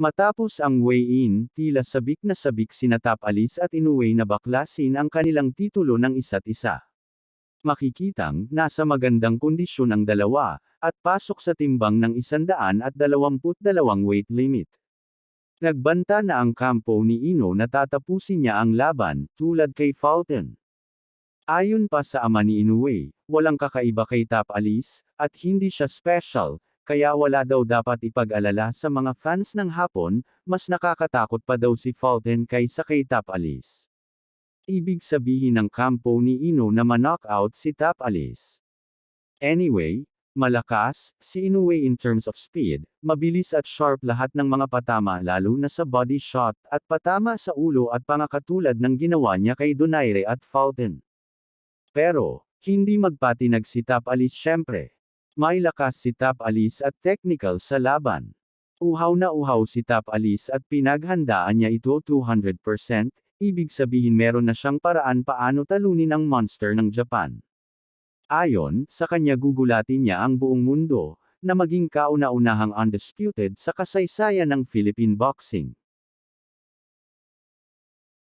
Matapos ang weigh-in, tila sabik na sabik sina Top Alice at Inoue na baklasin ang kanilang titulo ng isa't isa. Makikitang, nasa magandang kondisyon ang dalawa, at pasok sa timbang ng 122 weight limit. Nagbanta na ang kampo ni Ino na tatapusin niya ang laban, tulad kay Fulton. Ayon pa sa ama ni Inoue, walang kakaiba kay Top Alice, at hindi siya special, kaya wala daw dapat ipag-alala sa mga fans ng Hapon, mas nakakatakot pa daw si Fulton kaysa kay Top Alice. Ibig sabihin ng kampo ni Ino na ma-knockout si Top Alice. Anyway, malakas, si Inoue in terms of speed, mabilis at sharp lahat ng mga patama lalo na sa body shot at patama sa ulo at pangakatulad ng ginawa niya kay Donaire at Fulton. Pero, hindi magpatinag si Top Alice syempre. May lakas si Top Alice at technical sa laban. Uhaw na uhaw si Top Alice at pinaghandaan niya ito 200%, ibig sabihin meron na siyang paraan paano talunin ang monster ng Japan. Ayon, sa kanya gugulatin niya ang buong mundo, na maging kauna-unahang undisputed sa kasaysayan ng Philippine boxing.